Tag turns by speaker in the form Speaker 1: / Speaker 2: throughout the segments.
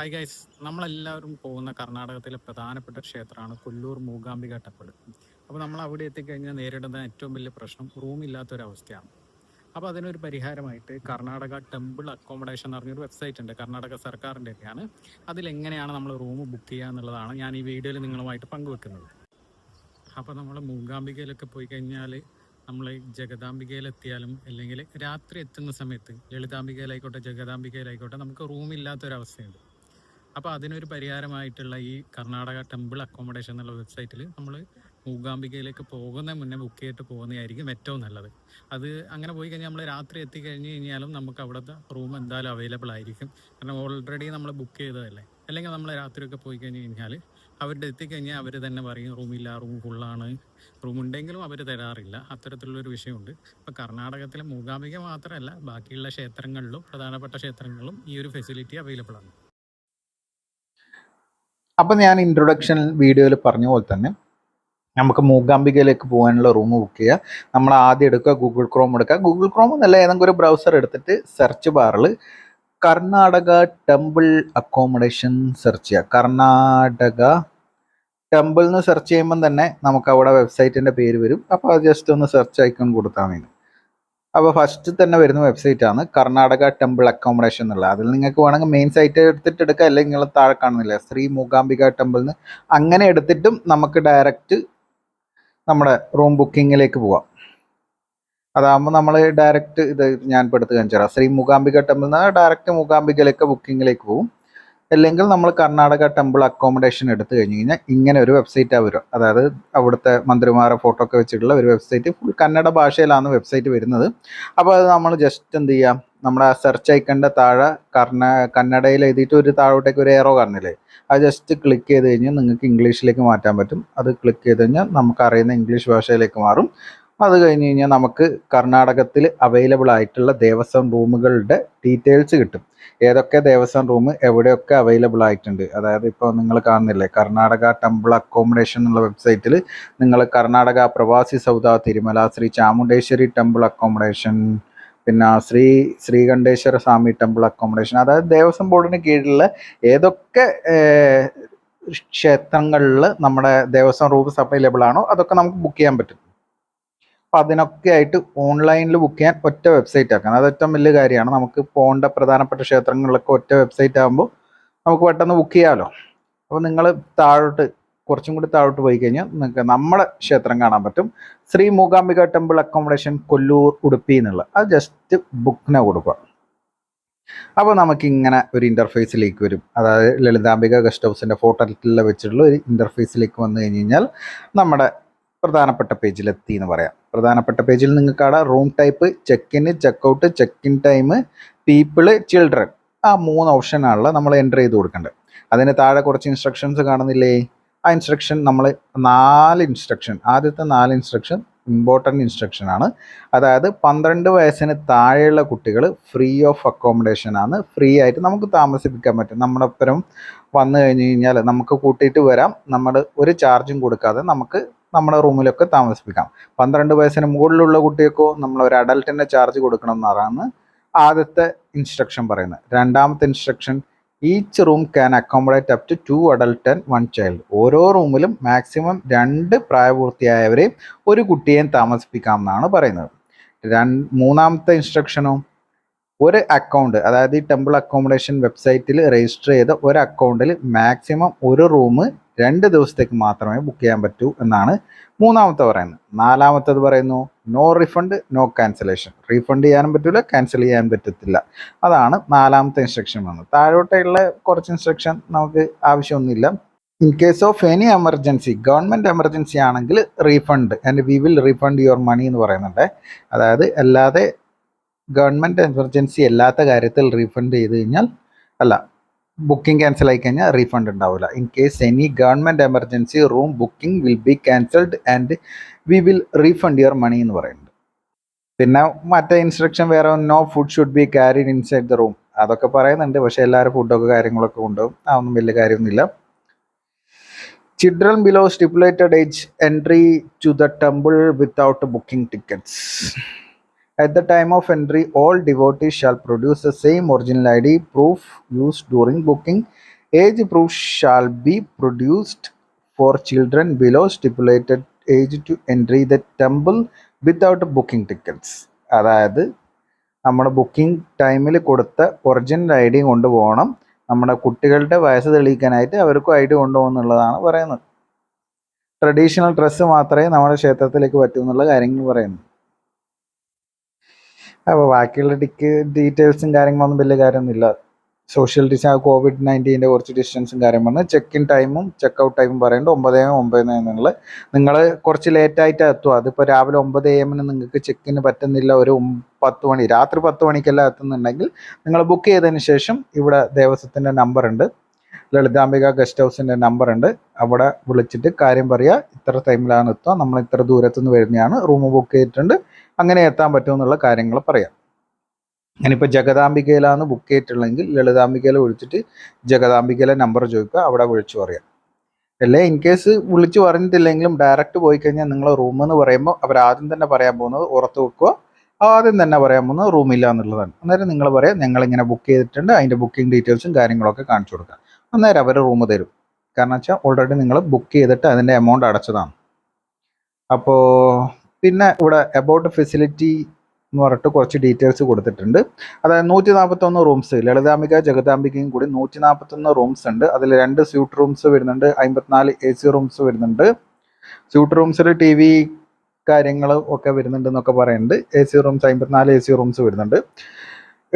Speaker 1: Hi guys നമ്മളെല്ലാവരും പോകുന്ന കർണാടകത്തിലെ പ്രധാനപ്പെട്ട ക്ഷേത്രമാണ് കൊല്ലൂർ മൂകാംബിക ടെമ്പിൾ അപ്പോൾ നമ്മൾ അവിടെ എത്തിക്കഴിഞ്ഞാൽ നേരിടുന്ന ഏറ്റവും വലിയ പ്രശ്നം റൂം ഇല്ലാത്തൊരവസ്ഥയാണ്. അപ്പോൾ അതിനൊരു പരിഹാരമായിട്ട് കർണാടക ടെമ്പിൾ അക്കോമഡേഷൻ എന്ന് പറഞ്ഞൊരു വെബ്സൈറ്റ് ഉണ്ട് കർണാടക സർക്കാരിന്റെ ഒക്കെയാണ്. അതിലെങ്ങനെയാണ് നമ്മൾ റൂം ബുക്ക് ചെയ്യുക എന്നുള്ളതാണ് ഞാൻ ഈ വീഡിയോയിൽ നിങ്ങളുമായിട്ട് പങ്കുവെക്കുന്നത്. അപ്പോൾ നമ്മൾ മൂകാംബികയിലൊക്കെ പോയി കഴിഞ്ഞാൽ നമ്മൾ ജഗദാംബികയിലെത്തിയാലും അല്ലെങ്കിൽ രാത്രി എത്തുന്ന സമയത്ത് ലളിതാംബികയിലായിക്കോട്ടെ ജഗദാംബികയിലായിക്കോട്ടെ നമുക്ക് റൂമില്ലാത്തൊരവസ്ഥയുണ്ട് അപ്പോൾ അതിനൊരു പരിഹാരമായിട്ടുള്ള ഈ കർണാടക ടെമ്പിൾ അക്കോമഡേഷൻ എന്നുള്ള വെബ്സൈറ്റിൽ നമ്മൾ മൂകാംബികയിലേക്ക് പോകുന്ന മുന്നേ ബുക്ക് ചെയ്തിട്ട് പോകുന്നതായിരിക്കും ഏറ്റവും നല്ലത്. അത് അങ്ങനെ പോയി കഴിഞ്ഞാൽ നമ്മൾ രാത്രി എത്തിക്കഴിഞ്ഞ് കഴിഞ്ഞാലും നമുക്ക് അവിടുത്തെ റൂം എന്തായാലും അവൈലബിൾ ആയിരിക്കും. കാരണം ഓൾറെഡി നമ്മൾ ബുക്ക് ചെയ്തതല്ലേ? അല്ലെങ്കിൽ നമ്മൾ രാത്രിയൊക്കെ പോയി കഴിഞ്ഞ് കഴിഞ്ഞാൽ അവരുടെ എത്തിക്കഴിഞ്ഞാൽ അവർ തന്നെ പറയും റൂമില്ല റൂം ഫുള്ളാണ് റൂം ഉണ്ടെങ്കിലും അവർ തരാറില്ല. അത്തരത്തിലുള്ളൊരു വിഷയമുണ്ട്. അപ്പോൾ കർണാടകത്തിലെ മൂകാംബിക മാത്രമല്ല ബാക്കിയുള്ള ക്ഷേത്രങ്ങളിലും പ്രധാനപ്പെട്ട ക്ഷേത്രങ്ങളിലും ഈ ഒരു ഫെസിലിറ്റി അവൈലബിൾ ആണ്.
Speaker 2: അപ്പം ഞാൻ ഇൻട്രൊഡക്ഷൻ വീഡിയോയിൽ പറഞ്ഞ പോലെ തന്നെ നമുക്ക് മൂകാംബികയിലേക്ക് പോകാനുള്ള റൂം ബുക്ക് ചെയ്യുക നമ്മൾ ആദ്യം എടുക്കുക ഗൂഗിൾ ക്രോം എടുക്കുക. ഗൂഗിൾ ക്രോം എന്നല്ല ഏതെങ്കിലും ഒരു ബ്രൗസർ എടുത്തിട്ട് സെർച്ച് ബാറിൽ കർണാടക ടെമ്പിൾ അക്കോമഡേഷൻ സെർച്ച് ചെയ്യുക കർണാടക ടെമ്പിൾ എന്ന് സെർച്ച് ചെയ്യുമ്പം തന്നെ നമുക്ക് അവിടെ വെബ്സൈറ്റിന്റെ പേര് വരും. അപ്പോൾ അത് ജസ്റ്റ് ഒന്ന് സെർച്ച് ഐക്കൺ കൊടുത്താൽ മതി. അപ്പോൾ ഫസ്റ്റ് തന്നെ വരുന്ന വെബ്സൈറ്റ് ആണ് കർണാടക ടെമ്പിൾ അക്കോമഡേഷൻ എന്നുള്ളത് അതിൽ നിങ്ങൾക്ക് വേണമെങ്കിൽ മെയിൻ സൈറ്റ് എടുത്തിട്ട് എടുക്കുക അല്ലെങ്കിൽ നിങ്ങൾ താഴെ കാണുന്നില്ല? ശ്രീ മൂകാംബിക ടെമ്പിൾ എന്ന് അങ്ങനെ എടുത്തിട്ടും നമുക്ക് ഡയറക്റ്റ് നമ്മുടെ റൂം ബുക്കിങ്ങിലേക്ക് പോവാം. അതാകുമ്പോൾ നമ്മൾ ഡയറക്റ്റ് ഇത് ഞാൻ ഇപ്പോൾ എടുത്ത് കാണിച്ചു തരാം ശ്രീ മൂകാംബിക ടെമ്പിൾ നിന്ന് ഡയറക്റ്റ് മൂകാംബികയിലേക്ക് ബുക്കിങ്ങിലേക്ക് പോകും അല്ലെങ്കിൽ നമ്മൾ കർണാടക ടെമ്പിൾ അക്കോമഡേഷൻ എടുത്തു കഴിഞ്ഞ് കഴിഞ്ഞാൽ ഇങ്ങനെ ഒരു വെബ്സൈറ്റാണ് വരും. അതായത് അവിടുത്തെ മന്ത്രിമാരെ ഫോട്ടോ ഒക്കെ വെച്ചിട്ടുള്ള ഒരു വെബ്സൈറ്റ് ഫുൾ കന്നഡ ഭാഷയിലാണ് വെബ്സൈറ്റ് വരുന്നത്. അപ്പോൾ അത് നമ്മൾ ജസ്റ്റ് എന്ത് ചെയ്യാം? നമ്മുടെ സെർച്ച് ഐക്കണിന്റെ താഴെ കർണ കന്നഡയിൽ എഴുതിയിട്ട് ഒരു താഴോട്ടേക്ക് ഒരു ഏറോ കാണില്ലേ? അത് ജസ്റ്റ് ക്ലിക്ക് ചെയ്ത് കഴിഞ്ഞാൽ നിങ്ങൾക്ക് ഇംഗ്ലീഷിലേക്ക് മാറ്റാൻ പറ്റും. അത് ക്ലിക്ക് ചെയ്ത് കഴിഞ്ഞാൽ നമുക്ക് അറിയുന്ന ഇംഗ്ലീഷ് ഭാഷയിലേക്ക് മാറും. അത് കഴിഞ്ഞ് കഴിഞ്ഞാൽ നമുക്ക് കർണാടകത്തിൽ അവൈലബിൾ ആയിട്ടുള്ള ദേവസ്വം റൂമുകളുടെ ഡീറ്റെയിൽസ് കിട്ടും. ഏതൊക്കെ ദേവസ്വം റൂം എവിടെയൊക്കെ അവൈലബിൾ ആയിട്ടുണ്ട്. അതായത് ഇപ്പോൾ നിങ്ങൾ കാണുന്നില്ലേ കർണാടക ടെമ്പിൾ അക്കോമഡേഷൻ എന്നുള്ള വെബ്സൈറ്റിൽ നിങ്ങൾ കർണാടക പ്രവാസി സൗദ തിരുമല ശ്രീ ചാമുണ്ടേശ്വരി ടെമ്പിൾ അക്കോമഡേഷൻ പിന്നെ ശ്രീ ശ്രീകണ്ഠേശ്വര സ്വാമി ടെമ്പിൾ അക്കോമഡേഷൻ അതായത് ദേവസ്വം ബോർഡിന് കീഴിലുള്ള ഏതൊക്കെ ക്ഷേത്രങ്ങളിൽ നമ്മുടെ ദേവസ്വം റൂംസ് അവൈലബിൾ ആണോ അതൊക്കെ നമുക്ക് ബുക്ക് ചെയ്യാൻ പറ്റും. അപ്പം അതിനൊക്കെ ആയിട്ട് ഓൺലൈനിൽ ബുക്ക് ചെയ്യാൻ ഒറ്റ വെബ്സൈറ്റ് ആക്കണം അത് ഏറ്റവും വലിയ കാര്യമാണ്. നമുക്ക് പോകേണ്ട പ്രധാനപ്പെട്ട ക്ഷേത്രങ്ങളിലൊക്കെ ഒറ്റ വെബ്സൈറ്റ് ആകുമ്പോൾ നമുക്ക് പെട്ടെന്ന് ബുക്ക് ചെയ്യാമല്ലോ അപ്പോൾ നിങ്ങൾ താഴോട്ട് കുറച്ചും കൂടി താഴോട്ട് പോയി കഴിഞ്ഞാൽ നിങ്ങൾക്ക് നമ്മുടെ ക്ഷേത്രം കാണാൻ പറ്റും. ശ്രീ മൂകാംബിക ടെമ്പിൾ അക്കോമഡേഷൻ കൊല്ലൂർ ഉടുപ്പി എന്നുള്ള. അത് ജസ്റ്റ് ബുക്കിനെ കൊടുക്കുക. അപ്പോൾ നമുക്ക് ഇങ്ങനെ ഒരു ഇന്റർഫേസിലേക്ക് വരും. അതായത് ലളിതാംബിക ഗസ്റ്റ് ഹൗസിന്റെ ഫോട്ടോയിൽ വെച്ചിട്ടുള്ള ഒരു ഇന്റർഫേസിലേക്ക് വന്നു കഴിഞ്ഞ് കഴിഞ്ഞാൽ നമ്മുടെ പ്രധാനപ്പെട്ട പേജിൽ എത്തി എന്ന് പറയാം. പ്രധാനപ്പെട്ട പേജിൽ നിങ്ങൾക്ക് കാണാം. Room type check in check out check in time people children ആ മൂന്ന് ഓപ്ഷനാണല്ലോ നമ്മൾ എന്റർ ചെയ്ത് കൊടുക്കേണ്ടത്. അതിന് താഴെ കുറച്ച് ഇൻസ്ട്രക്ഷൻസ് കാണുന്നില്ലേ? ആ ഇൻസ്ട്രക്ഷൻ നമ്മൾ നാല് ഇൻസ്ട്രക്ഷൻ ആദ്യത്തെ നാല് ഇൻസ്ട്രക്ഷൻ ഇമ്പോർട്ടന്റ് ഇൻസ്ട്രക്ഷൻ ആണ്. അതായത് പന്ത്രണ്ട് വയസ്സിന് താഴെയുള്ള കുട്ടികൾ ഫ്രീ ഓഫ് അക്കോമഡേഷൻ ആണ്. ഫ്രീ ആയിട്ട് നമുക്ക് താമസിപ്പിക്കാൻ പറ്റും. നമ്മുടെ വന്നു കഴിഞ്ഞ് കഴിഞ്ഞാൽ നമുക്ക് കൂട്ടിയിട്ട് വരാം. നമ്മൾ ഒരു ചാർജും കൊടുക്കാതെ നമുക്ക് നമ്മുടെ റൂമിലൊക്കെ താമസിപ്പിക്കാം. പന്ത്രണ്ട് വയസ്സിന് മുകളിലുള്ള കുട്ടികൾക്കോ നമ്മൾ ഒരു അഡൽട്ടിന്റെ ചാർജ് കൊടുക്കണം എന്നാണ് ആദ്യത്തെ ഇൻസ്ട്രക്ഷൻ പറയുന്നത്. രണ്ടാമത്തെ instruction each room can accommodate up to two adult and one child ഓരോ റൂമിലും മാക്സിമം രണ്ട് പ്രായപൂർത്തിയായവരെയും ഒരു കുട്ടിയെയും താമസിപ്പിക്കാം എന്നാണ് പറയുന്നത്. രണ്ട് മൂന്നാമത്തെ ഇൻസ്ട്രക്ഷനോ ഒരു അക്കൗണ്ട് അതായത് ഈ ടെമ്പിൾ അക്കോമഡേഷൻ വെബ്സൈറ്റിൽ രജിസ്റ്റർ ചെയ്ത ഒരു അക്കൗണ്ടിൽ മാക്സിമം ഒരു റൂം രണ്ട് ദിവസത്തേക്ക് മാത്രമേ ബുക്ക് ചെയ്യാൻ പറ്റൂ എന്നാണ് മൂന്നാമത്തെ പറയുന്നത്. നാലാമത്തത് പറയുന്നു no refund no cancellation refund ചെയ്യാനും പറ്റില്ല ക്യാൻസൽ ചെയ്യാൻ പറ്റത്തില്ല. അതാണ് നാലാമത്തെ ഇൻസ്ട്രക്ഷൻ വന്നത്. താഴോട്ടുള്ള കുറച്ച് ഇൻസ്ട്രക്ഷൻ നമുക്ക് ആവശ്യമൊന്നുമില്ല. In case of any emergency government emergency ആണെങ്കിൽ refund and we will refund your money എന്ന് പറയുന്നുണ്ട്. അതായത് അല്ലാതെ ഗവൺമെന്റ് എമർജൻസി അല്ലാത്ത കാര്യത്തിൽ റീഫണ്ട് ചെയ്ത് കഴിഞ്ഞാൽ അല്ല ബുക്കിംഗ് ക്യാൻസൽ ആയി കഴിഞ്ഞാൽ റീഫണ്ട് ഉണ്ടാവില്ല in case any government emergency room booking will be cancelled and we will refund your money എന്ന് പറയുന്നുണ്ട്. പിന്നെ മറ്റേ ഇൻസ്ട്രക്ഷൻ വേറെ no food should be carried inside the room അതൊക്കെ പറയുന്നുണ്ട് പക്ഷേ എല്ലാവരും ഫുഡൊക്കെ കാര്യങ്ങളൊക്കെ കൊണ്ടുപോകും. അതൊന്നും വലിയ കാര്യമൊന്നുമില്ല. Children below stipulated age entry to the temple without booking tickets At the time of entry, all devotees shall produce the same original ID proof used during booking. Age proof shall be produced for children below stipulated age to entry the temple without booking tickets. അതായത് നമ്മുടെ booking ടൈമിൽ കൊടുത്ത original I D കൊണ്ടുപോകണം നമ്മുടെ കുട്ടികളുടെ വയസ്സ് തെളിയിക്കാനായിട്ട് അവർക്കും I D കൊണ്ടുപോകുന്നുള്ളതാണ് പറയുന്നത് ട്രഡീഷണൽ ഡ്രസ്സ് മാത്രമേ നമ്മുടെ ക്ഷേത്രത്തിലേക്ക് പറ്റൂ എന്നുള്ള കാര്യങ്ങൾ പറയുന്നു അപ്പോൾ ബാക്കിയുള്ള ടിക്ക് ഡീറ്റെയിൽസും കാര്യങ്ങളൊന്നും വലിയ കാര്യമൊന്നുമില്ല. സോഷ്യൽ ഡിസ്റ്റൻസ് കോവിഡ് നയന്റീന്റെ കുറച്ച് ഡിസ്റ്റൻസും കാര്യം പറഞ്ഞ് ചെക്ക് ഇൻ ടൈമും ചെക്ക് ഔട്ട് ടൈമും പറയുന്നുണ്ട് ഒമ്പത് എം ഒമ്പത് എന്നുള്ള നിങ്ങൾ കുറച്ച് ലേറ്റ് ആയിട്ട് എത്തുക. അതിപ്പോൾ രാവിലെ ഒമ്പത് എമ്മിന് നിങ്ങൾക്ക് ചെക്കിന് പറ്റുന്നില്ല. ഒരു പത്ത് മണി രാത്രി പത്ത് മണിക്കെല്ലാം എത്തുന്നുണ്ടെങ്കിൽ നിങ്ങൾ ബുക്ക് ചെയ്തതിന് ശേഷം ഇവിടെ ദേവസ്വത്തിന്റെ നമ്പർ ഉണ്ട് ലളിതാംബിക ഗസ്റ്റ് ഹൗസിന്റെ നമ്പർ ഉണ്ട്. അവിടെ വിളിച്ചിട്ട് കാര്യം പറയുക ഇത്ര ടൈമിലാണ് എത്തുക. നമ്മൾ ഇത്ര ദൂരത്തുനിന്ന് വരുന്നതാണ്. റൂം ബുക്ക് ചെയ്തിട്ടുണ്ട്. അങ്ങനെ എത്താൻ പറ്റുമെന്നുള്ള കാര്യങ്ങൾ പറയാം. ഞാനിപ്പോൾ ജഗദാംബികയിലാണ് ബുക്ക് ചെയ്തിട്ടുള്ളതെങ്കിൽ ലളിതാംബികയിൽ വിളിച്ചിട്ട് ജഗദാംബികയിലെ നമ്പർ ചോദിക്കുക. അവിടെ വിളിച്ചു പറയാം. അല്ലേ? ഇൻ കേസ് വിളിച്ചു പറഞ്ഞിട്ടില്ലെങ്കിലും ഡയറക്റ്റ് പോയി കഴിഞ്ഞാൽ നിങ്ങൾ റൂം എന്ന് പറയുമ്പോൾ അവർ ആദ്യം തന്നെ പറയാൻ പോകുന്നത് ഉറത്ത് വെക്കുക. ആദ്യം തന്നെ പറയാൻ പോകുന്നത് റൂമില്ല എന്നുള്ളതാണ്. അന്നേരം നിങ്ങൾ പറയാം ഞങ്ങളിങ്ങനെ ബുക്ക് ചെയ്തിട്ടുണ്ട്. അതിന്റെ ബുക്കിംഗ് ഡീറ്റെയിൽസും കാര്യങ്ങളൊക്കെ കാണിച്ചു കൊടുക്കുക അന്നേരം അവർ റൂം തരും. കാരണം വെച്ചാൽ ഓൾറെഡി നിങ്ങൾ ബുക്ക് ചെയ്തിട്ട് അതിന്റെ എമൗണ്ട് അടച്ചതാണ്. അപ്പോൾ പിന്നെ ഇവിടെ അബൌട്ട് ഫെസിലിറ്റി എന്ന് പറഞ്ഞിട്ട് കുറച്ച് ഡീറ്റെയിൽസ് കൊടുത്തിട്ടുണ്ട്. അതായത് നൂറ്റി നാൽപ്പത്തൊന്ന് റൂംസ് ലളിതാംബിക ജഗദാംബികയും കൂടി നൂറ്റി നാൽപ്പത്തൊന്ന് റൂംസ് ഉണ്ട്. അതിൽ രണ്ട് സ്യൂട്ട് റൂംസ് വരുന്നുണ്ട് അമ്പത്തിനാല് എ സി റൂംസ് വരുന്നുണ്ട്. സ്യൂട്ട് റൂംസിൽ ടി വി കാര്യങ്ങൾ ഒക്കെ വരുന്നുണ്ട് എന്നൊക്കെ പറയുന്നുണ്ട്. എ സി റൂംസ് അമ്പത്തിനാല് എ സി റൂംസ് വരുന്നുണ്ട്.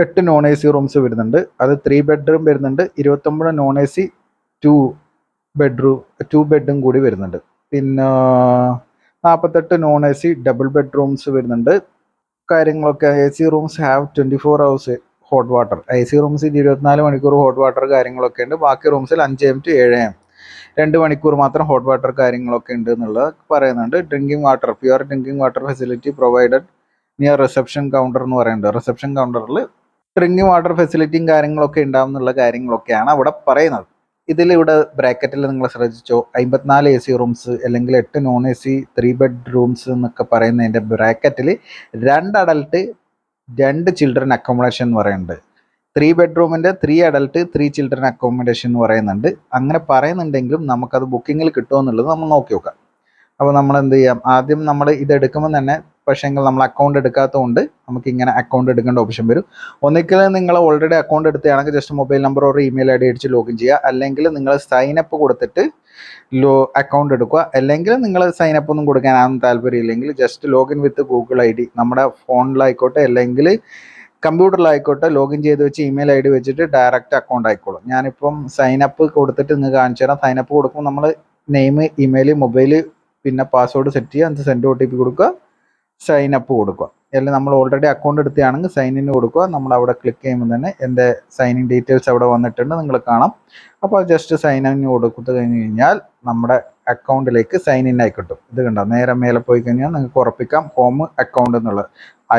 Speaker 2: എട്ട് നോൺ എ സി റൂംസ് വരുന്നുണ്ട്. അത് ത്രീ ബെഡ്റൂം വരുന്നുണ്ട്. ഇരുപത്തൊമ്പത് non A C two bedroom two ബെഡും കൂടി വരുന്നുണ്ട്. പിന്നെ നാൽപ്പത്തെട്ട് non A C double bedrooms വരുന്നുണ്ട്. കാര്യങ്ങളൊക്കെ A C rooms have twenty four hours hot water A C റൂംസിൽ ഇരുപത്തിനാല് മണിക്കൂർ ഹോട്ട് വാട്ടർ കാര്യങ്ങളൊക്കെ ഉണ്ട്. ബാക്കി റൂംസിൽ അഞ്ച് എം ടു ഏഴ് എം രണ്ട് മണിക്കൂർ മാത്രം ഹോട്ട് വാട്ടർ കാര്യങ്ങളൊക്കെ ഉണ്ട് എന്നുള്ളത് പറയുന്നുണ്ട്. Drinking water pure drinking water facility provided near reception counter എന്ന് പറയുന്നുണ്ട്. റിസപ്ഷൻ കൗണ്ടറിൽ ഡ്രിങ്കിങ് വാട്ടർ ഫെസിലിറ്റിയും കാര്യങ്ങളൊക്കെ ഉണ്ടാവും എന്നുള്ള കാര്യങ്ങളൊക്കെയാണ് അവിടെ പറയുന്നത്. ഇതിൽ ഇവിടെ ബ്രാക്കറ്റിൽ നിങ്ങൾ ശ്രദ്ധിച്ചോ? അമ്പത്തിനാല് എ സി റൂംസ് അല്ലെങ്കിൽ എട്ട് non A C three bed rooms എന്നൊക്കെ പറയുന്നതിന്റെ ബ്രാക്കറ്റിൽ രണ്ട് അഡൽട്ട് രണ്ട് ചിൽഡ്രൻ അക്കോമഡേഷൻ എന്ന് പറയുന്നുണ്ട്. Three ബെഡ്റൂമിന്റെ three adult three children accommodation എന്ന് പറയുന്നുണ്ട്. അങ്ങനെ പറയുന്നുണ്ടെങ്കിലും നമുക്കത് ബുക്കിങ്ങിൽ കിട്ടുമോ എന്നുള്ളത് നമ്മൾ നോക്കി നോക്കാം. അപ്പോൾ നമ്മൾ എന്ത് ചെയ്യാം ആദ്യം നമ്മൾ ഇത് എടുക്കുമ്പോൾ തന്നെ പക്ഷേങ്കിൽ നമ്മൾ അക്കൗണ്ട് എടുക്കാത്തതുകൊണ്ട് നമുക്ക് ഇങ്ങനെ അക്കൗണ്ട് എടുക്കേണ്ട ഓപ്ഷൻ വരും. ഒന്നിക്കൽ നിങ്ങൾ ഓൾറെഡി അക്കൗണ്ട് എടുത്തുകയാണെങ്കിൽ ജസ്റ്റ് മൊബൈൽ നമ്പർ ഒരു ഇമെയിൽ ഐ ഡി അടിച്ച് ലോഗിൻ ചെയ്യുക. അല്ലെങ്കിൽ നിങ്ങൾ സൈൻ അപ്പ് കൊടുത്തിട്ട് ലോ അക്കൗണ്ട് എടുക്കുക. അല്ലെങ്കിൽ നിങ്ങൾ സൈൻ അപ്പ് ഒന്നും കൊടുക്കാനാണെന്ന് താല്പര്യമില്ലെങ്കിൽ just login with Google I D നമ്മുടെ ഫോണിലായിക്കോട്ടെ അല്ലെങ്കിൽ കമ്പ്യൂട്ടറിലായിക്കോട്ടെ ലോഗിൻ ചെയ്ത് വെച്ച് ഇമെയിൽ ഐ ഡി വെച്ചിട്ട് ഡയറക്റ്റ് അക്കൗണ്ട് ആയിക്കോളും. ഞാനിപ്പം സൈൻ അപ്പ് കൊടുത്തിട്ട് നിങ്ങൾക്ക് കാണിച്ചു തരാം സൈൻ അപ്പ് കൊടുക്കുമ്പോൾ നമ്മൾ നെയിം ഇമെയിൽ മൊബൈൽ പിന്നെ പാസ്വേഡ് സെറ്റ് ചെയ്യുക എന്നിട്ട് സെൻഡ് ഒ ടി പി കൊടുക്കുക സൈൻ അപ്പ് കൊടുക്കുക. അല്ലെങ്കിൽ നമ്മൾ ഓൾറെഡി അക്കൗണ്ട് എടുത്തതാണെങ്കിൽ സൈൻ ഇൻ കൊടുക്കുക. നമ്മൾ അവിടെ ക്ലിക്ക് ചെയ്യുമ്പോൾ തന്നെ എന്റെ സൈൻ ഇൻ ഡീറ്റെയിൽസ് അവിടെ വന്നിട്ടുണ്ട് നിങ്ങൾ കാണാം. അപ്പോൾ ജസ്റ്റ് സൈൻ ഇൻ കൊടുത്തു കഴിഞ്ഞ് കഴിഞ്ഞാൽ നമ്മുടെ അക്കൗണ്ടിലേക്ക് സൈൻ ഇൻ ആയി കിട്ടും. ഇത് കണ്ടോ? നേരെ മേലെ പോയി കഴിഞ്ഞാൽ നിങ്ങൾക്ക് ഉറപ്പിക്കാം ഹോം അക്കൗണ്ട് എന്നുള്ളത്.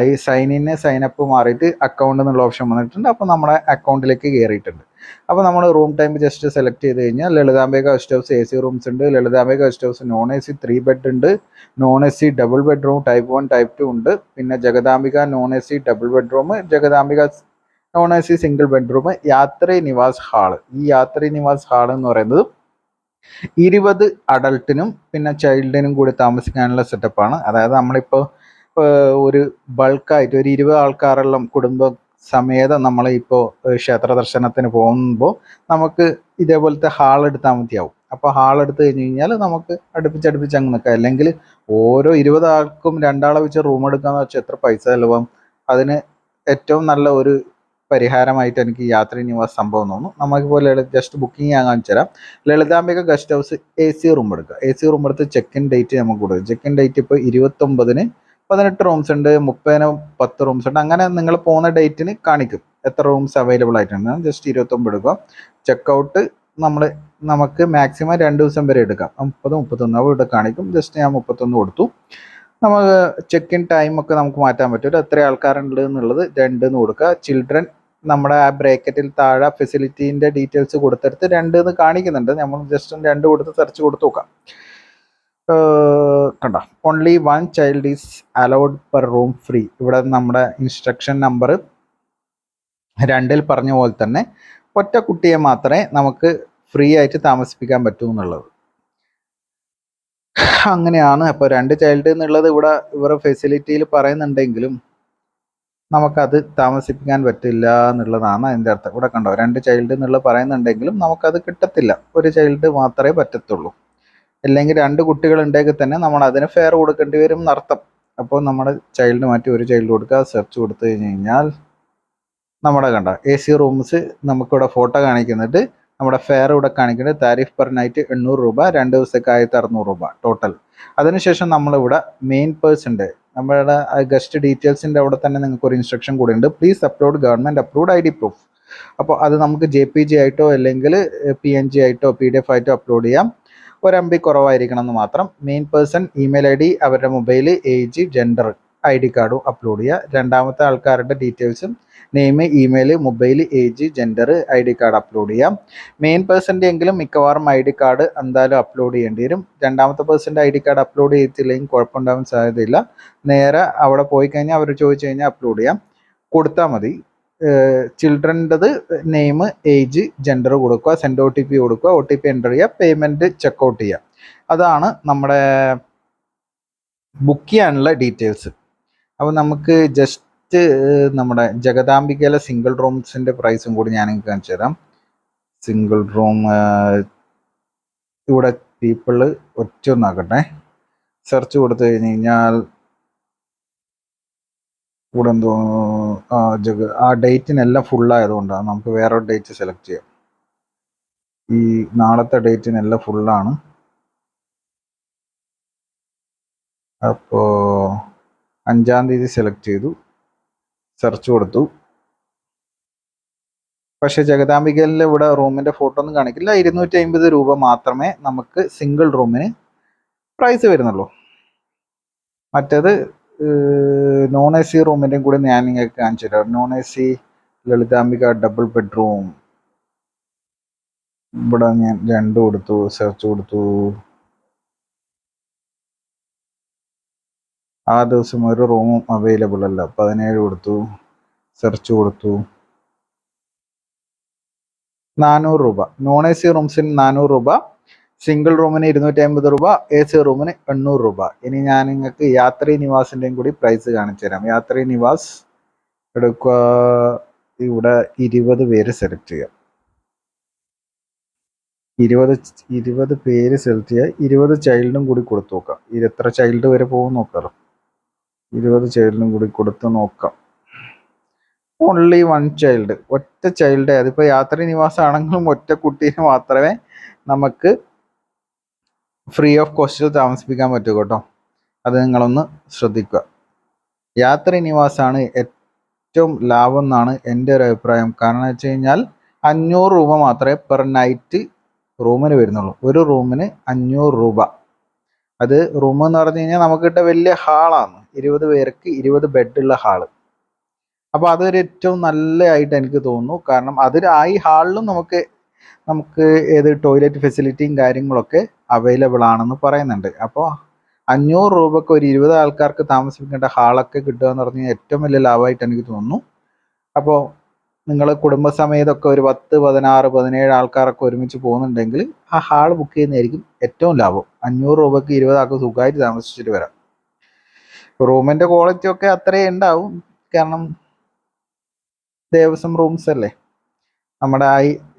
Speaker 2: I sign in sign up മാറിയിട്ട് അക്കൗണ്ട് എന്നുള്ള ഓപ്ഷൻ വന്നിട്ടുണ്ട്. അപ്പോൾ നമ്മുടെ അക്കൗണ്ടിലേക്ക് കയറിയിട്ടുണ്ട്. അപ്പോൾ നമ്മൾ റൂം ടൈം ജസ്റ്റ് സെലക്ട് ചെയ്ത് കഴിഞ്ഞാൽ Lalithambika guest house A C rooms ഉണ്ട് Lalithambika guest house non A C three bed ഉണ്ട് non A C double bedroom type one type two ഉണ്ട്. പിന്നെ Jagadambika non A C double bedroom Jagadambika non A C single bedroom Yatri Nivas hall ഈ Yatri Nivas hall എന്ന് പറയുന്നത് ഇരുപത് അഡൾട്ടിനും പിന്നെ ചൈൽഡിനും കൂടി താമസിക്കാനുള്ള സെറ്റപ്പാണ് അതായത് നമ്മളിപ്പോൾ ഒരു ബൾക്കായിട്ട് ഒരു ഇരുപത് ആൾക്കാരെല്ലാം കുടുംബ സമേതം നമ്മൾ ഇപ്പോൾ ക്ഷേത്ര ദർശനത്തിന് പോകുമ്പോൾ നമുക്ക് ഇതേപോലത്തെ ഹാൾ എടുത്താൽ മതിയാവും. അപ്പോൾ ഹാൾ എടുത്തു കഴിഞ്ഞ് കഴിഞ്ഞാൽ നമുക്ക് അടുപ്പിച്ചടുപ്പിച്ച് അങ്ങ് നിൽക്കാം അല്ലെങ്കിൽ ഓരോ ഇരുപത് ആൾക്കും രണ്ടാളെ വെച്ച് റൂം എടുക്കാന്ന് വെച്ചാൽ എത്ര പൈസ ചിലവാകും? അതിന് ഏറ്റവും നല്ല ഒരു പരിഹാരമായിട്ട് എനിക്ക് യാത്ര നിവാസ് സംഭവം തോന്നുന്നു. നമുക്ക് പോലെ ജസ്റ്റ് ബുക്കിംഗ് ഞാൻ കാണിച്ചു തരാം. Lalithambika guest house A C room എടുക്കുക. എ സി റൂം എടുത്ത് ചെക്ക് ഇൻ ഡേറ്റ് നമുക്ക് കൊടുക്കും. ചെക്ക് ഇൻ ഡേറ്റ് ഇപ്പോൾ ഇരുപത്തൊമ്പതിന് പതിനെട്ട് റൂംസ് ഉണ്ട് മുപ്പതിന് പത്ത് റൂംസ് ഉണ്ട്. അങ്ങനെ നിങ്ങൾ പോകുന്ന ഡേറ്റിന് കാണിക്കും. എത്ര റൂംസ് അവൈലബിൾ ആയിട്ടുണ്ട്. ജസ്റ്റ് ഇരുപത്തൊമ്പത് എടുക്കുക. ചെക്ക് ഔട്ട് നമ്മൾ നമുക്ക് മാക്സിമം രണ്ട് ദിവസം വരെ എടുക്കാം. മുപ്പത് മുപ്പത്തൊന്ന്. അവിടെ കാണിക്കും. ജസ്റ്റ് ഞാൻ മുപ്പത്തൊന്ന് കൊടുത്തു. നമുക്ക് ചെക്ക് ഇൻ ടൈം ഒക്കെ നമുക്ക് മാറ്റാൻ പറ്റും. എത്ര ആൾക്കാരുണ്ട് എന്നുള്ളത് രണ്ട് എന്ന് കൊടുക്കുക. ചിൽഡ്രൻ നമ്മുടെ ആ ബ്രേക്കറ്റിൽ താഴെ ഫെസിലിറ്റീന്റെ ഡീറ്റെയിൽസ് കൊടുത്തെടുത്ത് രണ്ട് എന്ന് കാണിക്കുന്നുണ്ട്. നമ്മൾ ജസ്റ്റ് രണ്ട് കൊടുത്ത് സെർച്ച് കൊടുത്ത് നോക്കാം. കണ്ട? Only one child is allowed per room free ഇവിടെ നമ്മുടെ ഇൻസ്ട്രക്ഷൻ നമ്പർ രണ്ടിൽ പറഞ്ഞ പോലെ തന്നെ ഒറ്റ കുട്ടിയെ മാത്രമേ നമുക്ക് ഫ്രീ ആയിട്ട് താമസിപ്പിക്കാൻ പറ്റൂ എന്നുള്ളത്. അങ്ങനെയാണ്. അപ്പോൾ രണ്ട് ചൈൽഡ് എന്നുള്ളത് ഇവിടെ ഇവരുടെ ഫെസിലിറ്റിയിൽ പറയുന്നുണ്ടെങ്കിലും നമുക്കത് താമസിപ്പിക്കാൻ പറ്റില്ല എന്നുള്ളതാണ് അതിന്റെ അർത്ഥം. ഇവിടെ കണ്ടോ? രണ്ട് ചൈൽഡ് എന്നുള്ളത് പറയുന്നുണ്ടെങ്കിലും നമുക്കത് കിട്ടത്തില്ല. ഒരു ചൈൽഡ് മാത്രമേ പറ്റത്തുള്ളൂ. അല്ലെങ്കിൽ രണ്ട് കുട്ടികൾ ഉണ്ടെങ്കിൽ തന്നെ നമ്മൾ അതിന് ഫെയർ കൊടുക്കേണ്ടി വരും എന്നർത്ഥം അപ്പോൾ നമ്മുടെ ചൈൽഡ് മാറ്റി ഒരു ചൈൽഡ് കൊടുക്കുക സെർച്ച് കൊടുത്തു കഴിഞ്ഞ് കഴിഞ്ഞാൽ നമ്മുടെ കണ്ട എ സി റൂംസ് നമുക്കിവിടെ ഫോട്ടോ കാണിക്കുന്നിട്ട് നമ്മുടെ ഫെയർ ഇവിടെ കാണിക്കുന്നത് താരിഫ് പെർ നൈറ്റ് എണ്ണൂറ് രൂപ രണ്ട് ദിവസത്തേക്ക് ആയിരത്തി അറുന്നൂറ് രൂപ ടോട്ടൽ അതിനുശേഷം നമ്മളിവിടെ മെയിൻ പേഴ്സുണ്ട് നമ്മുടെ ഗസ്റ്റ് ഡീറ്റെയിൽസിന്റെ അവിടെ തന്നെ നിങ്ങൾക്ക് ഒരു ഇൻസ്ട്രക്ഷൻ കൂടി ഉണ്ട്. Please upload government approved I D proof അപ്പോൾ അത് നമുക്ക് ജെ പി ജി ആയിട്ടോ അല്ലെങ്കിൽ പി എൻ ജി ആയിട്ടോ പി ഡി എഫ് ആയിട്ടോ അപ്ലോഡ് ചെയ്യാം. ഒരു എം ബി കുറവായിരിക്കണം എന്ന് മാത്രം main person email I D അവരുടെ mobile age gender I D കാർഡും അപ്ലോഡ് ചെയ്യുക. രണ്ടാമത്തെ ആൾക്കാരുടെ ഡീറ്റെയിൽസും name email mobile age gender I D card upload ചെയ്യാം മെയിൻ പേഴ്സന്റെ എങ്കിലും മിക്കവാറും ഐ ഡി കാർഡ് എന്തായാലും അപ്ലോഡ് ചെയ്യേണ്ടി വരും. രണ്ടാമത്തെ പേഴ്സന്റെ ഐ ഡി കാർഡ് അപ്ലോഡ് ചെയ്തില്ലെങ്കിൽ കുഴപ്പമുണ്ടാകാൻ സാധ്യതയില്ല. നേരെ അവിടെ പോയി കഴിഞ്ഞാൽ അവർ ചോദിച്ചു കഴിഞ്ഞാൽ അപ്ലോഡ് ചെയ്യാം. കൊടുത്താൽ മതി. ചിൽഡ്രന്റെത് നെയിം ഏജ് ജെൻഡർ കൊടുക്കുക സെൻഡ് ഒ ടി പി കൊടുക്കുക ഒ ടി പി എന്റർ ചെയ്യുക പേയ്മെന്റ് ചെക്കൗട്ട് ചെയ്യുക. അതാണ് നമ്മുടെ ബുക്ക് ചെയ്യാനുള്ള ഡീറ്റെയിൽസ് അപ്പോൾ നമുക്ക് ജസ്റ്റ് നമ്മുടെ ജഗദാംബികയിലെ സിംഗിൾ റൂംസിന്റെ പ്രൈസും കൂടി ഞാൻ നിങ്ങൾക്ക് കാണിച്ചു തരാം. സിംഗിൾ റൂം ഇവിടെ പീപ്പിൾ ഒറ്റ ഒന്നാക്കട്ടെ. സെർച്ച് കൊടുത്തു കഴിഞ്ഞ് കഴിഞ്ഞാൽ ഇവിടെ എന്തോ ആ ആ ഡേറ്റിനെല്ലാം ഫുള്ളായതുകൊണ്ടാണ് നമുക്ക് വേറെ ഡേറ്റ് സെലക്ട് ചെയ്യാം. ഈ നാളത്തെ ഡേറ്റിനെല്ലാം ഫുള്ളാണ്. അപ്പോൾ അഞ്ചാം തീയതി സെലക്ട് ചെയ്തു. സെർച്ച് കൊടുത്തു. പക്ഷെ ജഗദാംബികയിൽ ഇവിടെ റൂമിന്റെ ഫോട്ടോ ഒന്നും കാണിക്കില്ല. ഇരുന്നൂറ്റി അമ്പത് രൂപ മാത്രമേ നമുക്ക് സിംഗിൾ റൂമിന് പ്രൈസ് വരുന്നുള്ളൂ. മറ്റേത് നോൺ എ സി റൂമിന്റെയും കൂടെ ഞാൻ നിങ്ങൾക്ക് കാണിച്ചു തരാം. Non A C Lalithambika double bedroom ഇവിടെ ഞാൻ രണ്ട് കൊടുത്തു സെർച്ച് കൊടുത്തു. ആ ദിവസം ഒരു റൂമും അവൈലബിൾ അല്ല. പതിനേഴ് കൊടുത്തു സെർച്ച് കൊടുത്തു. നാനൂറ് രൂപ. നോൺ എ സി റൂംസിന് നാനൂറ് രൂപ സിംഗിൾ റൂമിന് ഇരുന്നൂറ്റി അമ്പത് രൂപ എ സി റൂമിന് എണ്ണൂറ് രൂപ. ഇനി ഞാൻ നിങ്ങൾക്ക് യാത്രി നിവാസിന്റെയും കൂടി പ്രൈസ് കാണിച്ചു തരാം. യാത്രി നിവാസ് എടുക്കുക. ഇവിടെ ഇരുപത് പേര് സെലക്ട് ചെയ്യാം. ഇരുപത് ഇരുപത് പേര് സെലക്ട് ചെയ്യുക ഇരുപത് ചൈൽഡും കൂടി കൊടുത്തു നോക്കാം. ഇത് എത്ര ചൈൽഡ് വരെ പോകും നോക്കാറ് ഇരുപത് ചൈൽഡും കൂടി കൊടുത്ത് നോക്കാം. ഓൺലി വൺ ചൈൽഡ് ഒറ്റ ചൈൽഡ് അതിപ്പോൾ യാത്രി നിവാസമാണെങ്കിലും ഒറ്റ കുട്ടീനെ മാത്രമേ നമുക്ക് ഫ്രീ ഓഫ് കോസ്റ്റിൽ താമസിപ്പിക്കാൻ പറ്റും കേട്ടോ. അത് നിങ്ങളൊന്ന് ശ്രദ്ധിക്കുക. യാത്രി നിവാസമാണ് ഏറ്റവും ലാഭം എന്നാണ് എന്റെ ഒരു അഭിപ്രായം. കാരണം വെച്ച് കഴിഞ്ഞാൽ അഞ്ഞൂറ് രൂപ മാത്രമേ പെർ നൈറ്റ് റൂമിന് വരുന്നുള്ളൂ. ഒരു റൂമിന് അഞ്ഞൂറ് രൂപ. അത് റൂം എന്ന് പറഞ്ഞു കഴിഞ്ഞാൽ നമുക്ക് കിട്ട വലിയ ഹാളാണ് ഇരുപത് പേർക്ക് ഇരുപത് ബെഡുള്ള ഹാൾ അപ്പോൾ അതൊരു ഏറ്റവും നല്ലതായിട്ട് എനിക്ക് തോന്നുന്നു. കാരണം അതിൽ ആ ഈ ഹാളിലും നമുക്ക് നമുക്ക് ഏത് ടോയ്ലറ്റ് ഫെസിലിറ്റിയും കാര്യങ്ങളൊക്കെ അവൈലബിൾ ആണെന്ന് പറയുന്നുണ്ട്. അപ്പോൾ അഞ്ഞൂറ് രൂപക്ക് ഒരു ഇരുപത് ആൾക്കാർക്ക് താമസിക്കേണ്ട ഹാളൊക്കെ കിട്ടുക എന്ന് പറഞ്ഞാൽ ഏറ്റവും വലിയ ലാഭമായിട്ട് എനിക്ക് തോന്നുന്നു. അപ്പോൾ നിങ്ങൾ കുടുംബസമേതമൊക്കെ ഒരു പത്ത് പതിനാറ് പതിനേഴ് ആൾക്കാരൊക്കെ ഒരുമിച്ച് പോകുന്നുണ്ടെങ്കിൽ ആ ഹാൾ ബുക്ക് ചെയ്യുന്നതായിരിക്കും ഏറ്റവും ലാഭം. അഞ്ഞൂറ് രൂപക്ക് ഇരുപത് ആൾക്ക് സുഖമായിട്ട് താമസിച്ചിട്ട് വരാം. റൂമിന്റെ ക്വാളിറ്റി ഒക്കെ അത്രേ ഉണ്ടാവും. കാരണം ദേവസ്വം റൂംസ് അല്ലേ? നമ്മുടെ ആ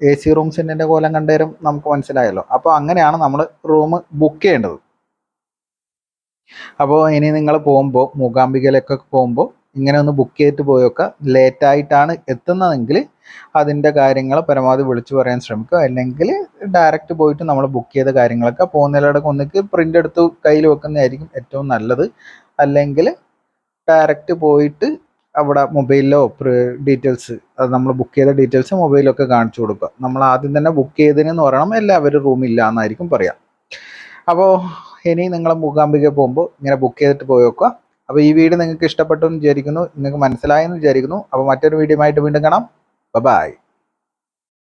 Speaker 2: എ സി റൂംസിന്റെ കോലം കണ്ടേരും നമുക്ക് മനസ്സിലായല്ലോ. അപ്പോൾ അങ്ങനെയാണ് നമ്മൾ റൂം ബുക്ക് ചെയ്യേണ്ടത്. അപ്പോൾ ഇനി നിങ്ങൾ പോകുമ്പോൾ മൂകാംബികയിലൊക്കെ പോകുമ്പോൾ ഇങ്ങനെ ഒന്ന് ബുക്ക് ചെയ്തിട്ട് പോയൊക്കെ ലേറ്റായിട്ടാണ് എത്തുന്നതെങ്കിൽ അതിന്റെ കാര്യങ്ങൾ പരമാവധി വിളിച്ചു പറയാൻ ശ്രമിക്കുക. അല്ലെങ്കിൽ ഡയറക്റ്റ് പോയിട്ട് നമ്മൾ ബുക്ക് ചെയ്ത കാര്യങ്ങളൊക്കെ പോകുന്നതിലടക്കം ഒന്നിക്ക് പ്രിന്റ് എടുത്ത് കയ്യിൽ വെക്കുന്നതായിരിക്കും ഏറ്റവും നല്ലത്. അല്ലെങ്കിൽ ഡയറക്റ്റ് പോയിട്ട് അവിടെ മൊബൈലിലോ ഡീറ്റെയിൽസ് അത് നമ്മൾ ബുക്ക് ചെയ്ത ഡീറ്റെയിൽസ് മൊബൈലൊക്കെ കാണിച്ചു കൊടുക്കുക. നമ്മൾ ആദ്യം തന്നെ ബുക്ക് ചെയ്തതിനെന്ന് പറയണം. എല്ലാവരും റൂമില്ല എന്നായിരിക്കും പറയാം. അപ്പോൾ ഇനി നിങ്ങൾ മൂകാംബിക പോകുമ്പോൾ ഇങ്ങനെ ബുക്ക് ചെയ്തിട്ട് പോയി നോക്കുക. അപ്പോൾ ഈ വീഡിയോ നിങ്ങൾക്ക് ഇഷ്ടപ്പെട്ടു എന്ന് വിചാരിക്കുന്നു. നിങ്ങൾക്ക് മനസ്സിലായെന്ന് വിചാരിക്കുന്നു. അപ്പോൾ മറ്റൊരു വീഡിയോ ആയിട്ട് വീണ്ടും കാണാം. ബൈ